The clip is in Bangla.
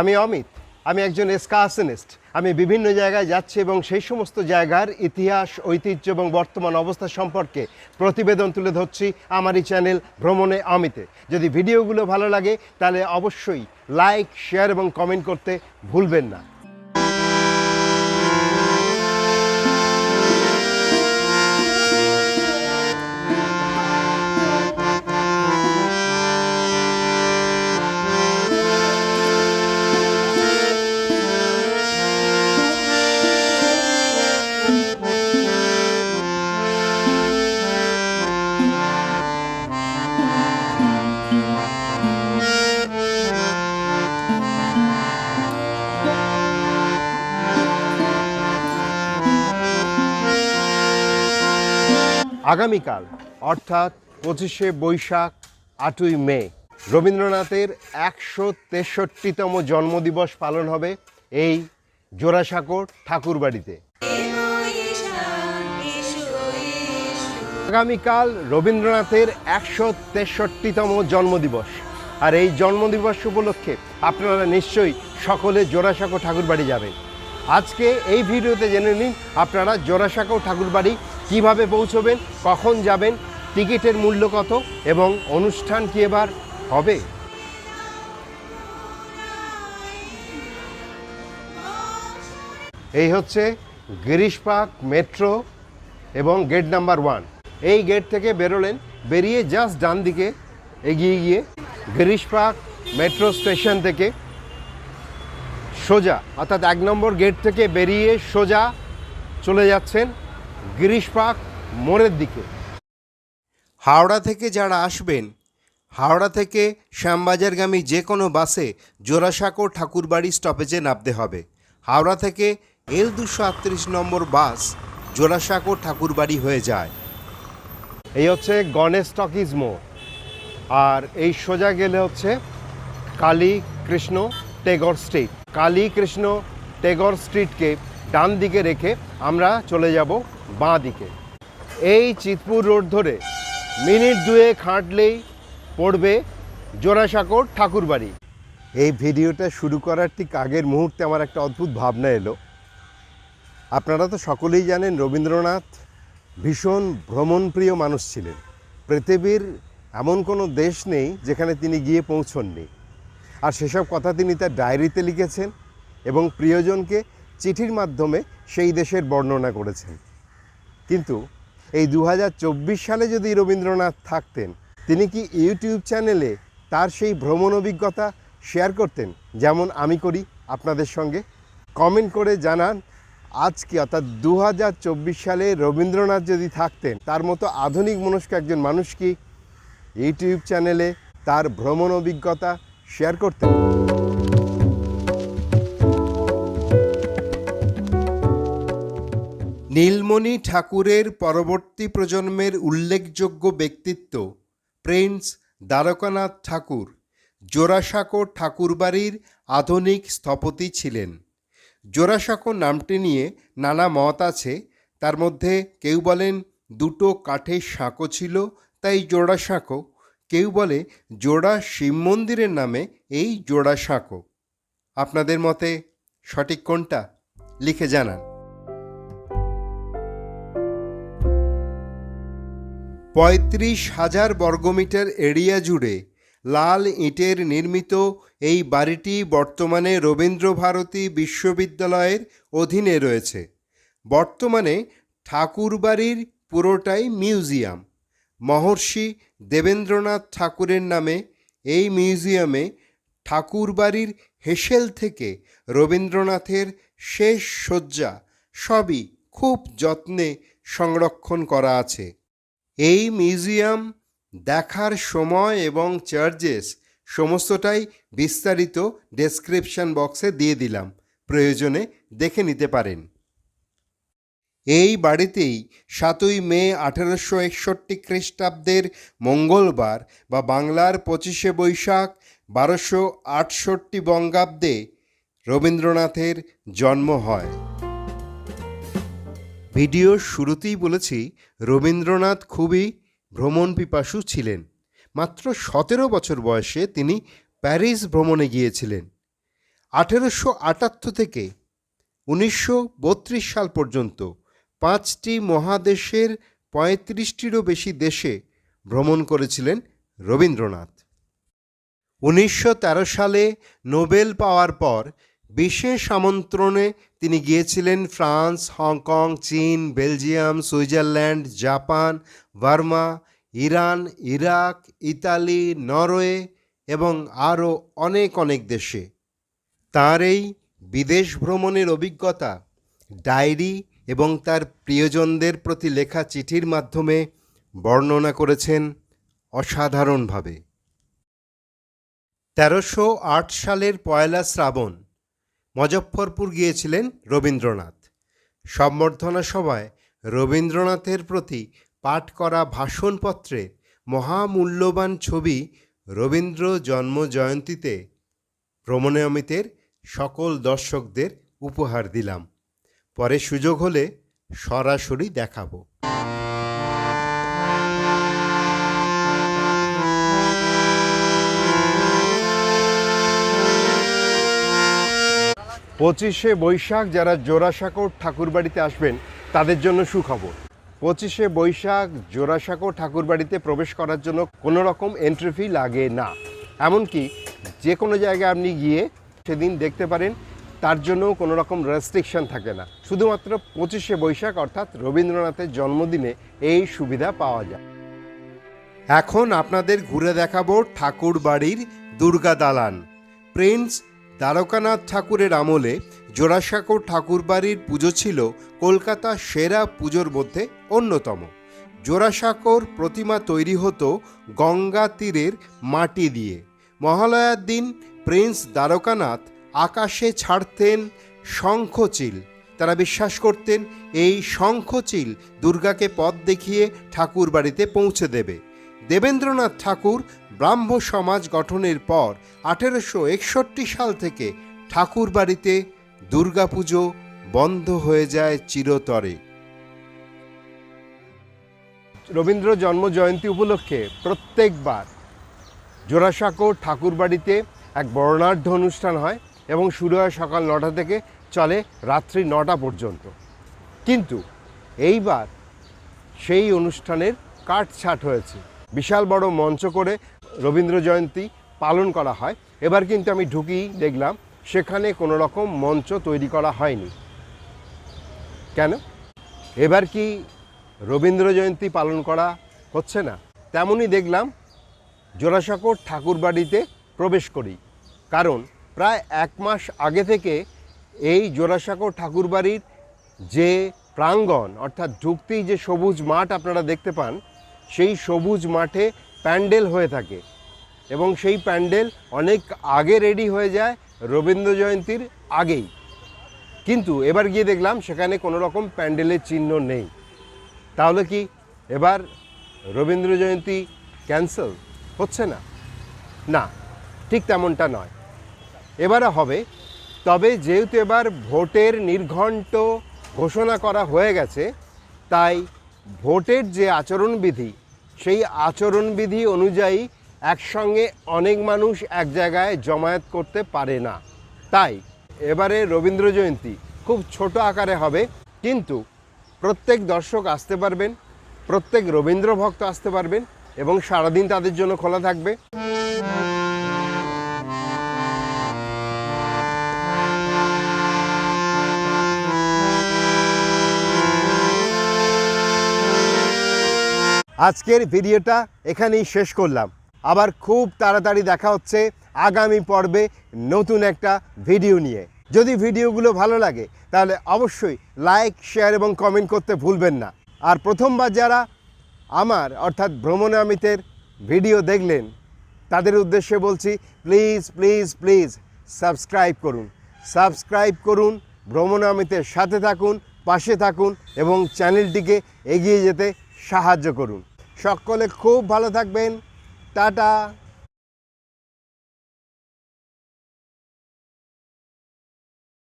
আমি অমিত, আমি একজন এসকাসনিস্ট। আমি বিভিন্ন জায়গায় যাচ্ছি এবং সেই সমস্ত জায়গার ইতিহাস, ঐতিহ্য এবং বর্তমান অবস্থা সম্পর্কে প্রতিবেদন তুলে ধরছি আমার এই চ্যানেল ভ্রমণে অমিতে। যদি ভিডিওগুলো ভালো লাগে, তাহলে অবশ্যই লাইক, শেয়ার এবং কমেন্ট করতে ভুলবেন না। আগামীকাল, অর্থাৎ পঁচিশে বৈশাখ, আটই মে, রবীন্দ্রনাথের একশো তেষট্টিতম জন্মদিবস পালন হবে এই জোড়াসাঁকোর ঠাকুরবাড়িতে। আগামীকাল রবীন্দ্রনাথের একশো তেষট্টিতম জন্মদিবস। আর এই জন্মদিবস উপলক্ষে আপনারা নিশ্চয়ই সকলে জোড়াসাঁকো ঠাকুরবাড়ি যাবেন। আজকে এই ভিডিওতে জেনে নিন আপনারা জোড়াসাঁকো ঠাকুরবাড়ি কীভাবে পৌঁছবেন, কখন যাবেন, টিকিটের মূল্য কত এবং অনুষ্ঠান কি এবার হবে? এই হচ্ছে গিরিশ পার্ক মেট্রো এবং গেট নাম্বার ওয়ান। এই গেট থেকে বেরোলেন, বেরিয়ে জাস্ট ডান দিকে এগিয়ে গিয়ে গিরিশ পার্ক মেট্রো স্টেশন থেকে সোজা, অর্থাৎ এক নম্বর গেট থেকে বেরিয়ে সোজা চলে যাচ্ছেন গিরিশ পার্ক মোড়ের দিকে। হাওড়া থেকে যারা আসবেন হাওড়া থেকে শ্যামবাজারগামী যে কোনো বাসে জোড়াসাঁকো ঠাকুরবাড়ি স্টপেজে নামতে হবে। হাওড়া থেকে এল দুশো আটত্রিশ নম্বর বাস জোড়াসাঁকো ঠাকুরবাড়ি হয়ে যায়। এই হচ্ছে গণেশ টকিজ মোড়। আর এই সোজা গেলে হচ্ছে কালী কৃষ্ণ টেগর স্ট্রিট। কালী কৃষ্ণ টেগর স্ট্রিটকে ডান দিকে রেখে আমরা চলে যাব বাঁ দিকে। এই চিতপুর রোড ধরে মিনিট দুয়েক হাঁটলেই পড়বে জোড়াসাঁকোর ঠাকুরবাড়ি। এই ভিডিওটা শুরু করার ঠিক আগের মুহূর্তে আমার একটা অদ্ভুত ভাবনা এলো। আপনারা তো সকলেই জানেন রবীন্দ্রনাথ ভীষণ ভ্রমণপ্রিয় মানুষ ছিলেন। পৃথিবীর এমন কোনো দেশ নেই যেখানে তিনি গিয়ে পৌঁছননি। আর সেসব কথা তিনি তার ডায়েরিতে লিখেছেন এবং প্রিয়জনকে চিঠির মাধ্যমে সেই দেশের বর্ণনা করেছেন। কিন্তু এই দু হাজার চব্বিশ সালে যদি রবীন্দ্রনাথ থাকতেন, তিনি কি ইউটিউব চ্যানেলে তার সেই ভ্রমণ অভিজ্ঞতা শেয়ার করতেন? যেমন আমি করি, আপনাদের সঙ্গে। কমেন্ট করে জানান, আজকে অর্থাৎ দু হাজার চব্বিশ সালে রবীন্দ্রনাথ যদি থাকতেন, তার মতো আধুনিক মনস্ক একজন মানুষ কি ইউটিউব চ্যানেলে তার ভ্রমণ অভিজ্ঞতা শেয়ার করতেন? নীলমণি ঠাকুরের পরবর্তী প্রজন্মের উল্লেখযোগ্য ব্যক্তিত্ব প্রিন্স দ্বারকানাথ ঠাকুর, জোড়াসাঁকো ঠাকুরবাড়ির আধুনিক স্থপতি ছিলেন। জোড়াসাঁকো নামটি নিয়ে নানা মত আছে, তার মধ্যে কেউ বলেন দুটো কাঠের সাঁকো ছিল, তাই জোড়াসাঁকো। কেউ বলে জোড়া শিব মন্দিরের নামে এই জোড়াসাঁকো। আপনাদের মতে সঠিক কোনটা? লিখে জানান। পঁয়ত্রিশ হাজার বর্গমিটার এরিয়া জুড়ে লাল ইটের নির্মিত এই বাড়িটি বর্তমানে রবীন্দ্রভারতী বিশ্ববিদ্যালয়ের অধীনে রয়েছে। বর্তমানে ঠাকুরবাড়ির পুরোটাই মিউজিয়াম। মহর্ষি দেবেন্দ্রনাথ ঠাকুরের নামে এই মিউজিয়ামে ঠাকুরবাড়ির হেসেল থেকে রবীন্দ্রনাথের শেষ শয্যা সবই খুব যত্নে সংরক্ষণ করা আছে। এই মিউজিয়াম দেখার সময় এবং চার্জেস সমস্তটাই বিস্তারিত ডেসক্রিপশন বক্সে দিয়ে দিলাম। প্রয়োজনে দেখে নিতে পারেন। এই বাড়িতেই সাতই মে আঠেরোশো একষট্টি খ্রিস্টাব্দের মঙ্গলবার বা বাংলার পঁচিশে বৈশাখ বারোশো আটষট্টি বঙ্গাব্দে রবীন্দ্রনাথের জন্ম হয়। ভিডিওর শুরুতেই বলেছি, রবীন্দ্রনাথ খুবই ভ্রমণ পিপাসু ছিলেন। মাত্র সতেরো বছর বয়সে তিনি প্যারিস ভ্রমণে গিয়েছিলেন। আঠেরোশো আটাত্তর থেকে উনিশশো বত্রিশ সাল পর্যন্ত পাঁচটি মহাদেশের পঁয়ত্রিশটিরও বেশি দেশে ভ্রমণ করেছিলেন রবীন্দ্রনাথ। উনিশশো তেরো সালে নোবেল পাওয়ার পর বিশেষ আমন্ত্রণে তিনি গিয়েছিলেন ফ্রান্স, হংকং, চীন, Belgium, Switzerland, Japan, Burma, Iran, Iraq, Italy, Norway এবং আরও অনেক অনেক দেশে। তার এই বিদেশ ভ্রমণের অভিজ্ঞতা, ডায়েরি এবং তার প্রিয়জনদের প্রতি লেখা চিঠির মাধ্যমে বর্ণনা করেছেন অসাধারণভাবে। তেরোশো আট সালের পয়লা শ্রাবণ মজফ্ফরপুর গিয়েছিলেন রবীন্দ্রনাথ। সম্বর্ধনা সভায় রবীন্দ্রনাথের প্রতি পাঠ করা ভাষণপত্রে মহামূল্যবান ছবি রবীন্দ্র জন্ম জয়ন্তীতে ভ্রমণে অমিতের সকল দর্শকদের উপহার দিলাম। পরে সুযোগ হলে সরাসরি দেখাবো। পঁচিশে বৈশাখ যারা জোড়াসাঁকোর ঠাকুরবাড়িতে আসবেন, তাদের জন্য সুখবর। পঁচিশে বৈশাখ জোড়াসাঁকো ঠাকুরবাড়িতে প্রবেশ করার জন্য কোনো রকম এন্ট্রি ফি লাগে না। এমনকি যে কোনো জায়গায় আপনি গিয়ে সেদিন দেখতে পারেন, তার জন্যও কোনো রকম রেস্ট্রিকশন থাকে না। শুধুমাত্র পঁচিশে বৈশাখ অর্থাৎ রবীন্দ্রনাথের জন্মদিনে এই সুবিধা পাওয়া যায়। এখন আপনাদের ঘুরে দেখাবো ঠাকুরবাড়ির দুর্গা দালান। প্রিন্স দ্বারকানাথ ঠাকুরের আমলে জোড়াসাঁকো ঠাকুরবাড়ির পুজো ছিল কলকাতা সেরা পুজোর মধ্যে অন্যতম। জোড়াসাঁকোর প্রতিমা তৈরি হতো গঙ্গা তীরের মাটি দিয়ে। মহালয়ার দিন প্রিন্স দ্বারকানাথ আকাশে ছাড়তেন শঙ্খচিল। তারা বিশ্বাস করতেন, এই শঙ্খচিল দুর্গাকে পথ দেখিয়ে ঠাকুর বাড়িতে পৌঁছে দেবে। দেবেন্দ্রনাথ ঠাকুর ব্রাহ্ম সমাজ গঠনের পর আঠেরোশো একষট্টি সাল থেকে ঠাকুর বাড়িতে দুর্গাপুজো বন্ধ হয়ে যায় চিরতরে। রবীন্দ্র জন্ম জয়ন্তী উপলক্ষে প্রত্যেকবার জোড়াসাঁকো ঠাকুরবাড়িতে এক বর্ণাঢ্য অনুষ্ঠান হয় এবং শুরু হয় সকাল নটা থেকে চলে রাত্রি নটা পর্যন্ত। কিন্তু এইবার সেই অনুষ্ঠানের কাটছাট হয়েছে। বিশাল বড় মঞ্চ করে রবীন্দ্র জয়ন্তী পালন করা হয়। এবার কিন্তু আমি ঢুকি দেখলাম, সেখানে কোনো রকম মঞ্চ তৈরি করা হয়নি। কেন? এবার কি রবীন্দ্র জয়ন্তী পালন করা হচ্ছে না? তেমনই দেখলাম জোড়াসাঁকোর ঠাকুরবাড়িতে প্রবেশ করি। কারণ প্রায় এক মাস আগে থেকে এই জোড়াসাঁকো ঠাকুরবাড়ির যে প্রাঙ্গণ, অর্থাৎ ঢুকতেই যে সবুজ মাঠ আপনারা দেখতে পান সেই সবুজ মাঠে প্যান্ডেল হয়ে থাকে এবং সেই প্যান্ডেল অনেক আগে রেডি হয়ে যায় রবীন্দ্র জয়ন্তীর আগেই। কিন্তু এবার গিয়ে দেখলাম সেখানে কোনো রকম প্যান্ডেলের চিহ্ন নেই। তাহলে কি এবার রবীন্দ্র জয়ন্তী ক্যান্সেল হচ্ছে না? না, ঠিক তেমনটা নয়। এবারে হবে, তবে যেহেতু এবার ভোটের নির্ঘণ্ট ঘোষণা করা হয়ে গেছে, তাই ভোটের যে আচরণবিধি, সেই আচরণবিধি অনুযায়ী একসঙ্গে অনেক মানুষ এক জায়গায় জমায়েত করতে পারে না। তাই এবারে রবীন্দ্র জয়ন্তী খুব ছোট আকারে হবে, কিন্তু প্রত্যেক দর্শক আসতে পারবেন, প্রত্যেক রবীন্দ্র ভক্ত আসতে পারবেন এবং সারাদিন তাদের জন্য খোলা থাকবে। আজকের ভিডিওটা এখানেই শেষ করলাম। আবার খুব তাড়াতাড়ি দেখা হচ্ছে আগামী পর্বে নতুন একটা ভিডিও নিয়ে। যদি ভিডিওগুলো ভালো লাগে, তাহলে অবশ্যই লাইক, শেয়ার এবং কমেন্ট করতে ভুলবেন না। আর প্রথমবার যারা আমার, অর্থাৎ ভ্রমণামিতের ভিডিও দেখলেন, তাদের উদ্দেশ্যে বলছি প্লিজ প্লিজ প্লিজ সাবস্ক্রাইব করুন। সাবস্ক্রাইব করুন, ভ্রমণামিতের সাথে থাকুন, পাশে থাকুন এবং চ্যানেলটিকে এগিয়ে যেতে সাহায্য করুন। সকলে খুব ভালো থাকবেন। টাটা।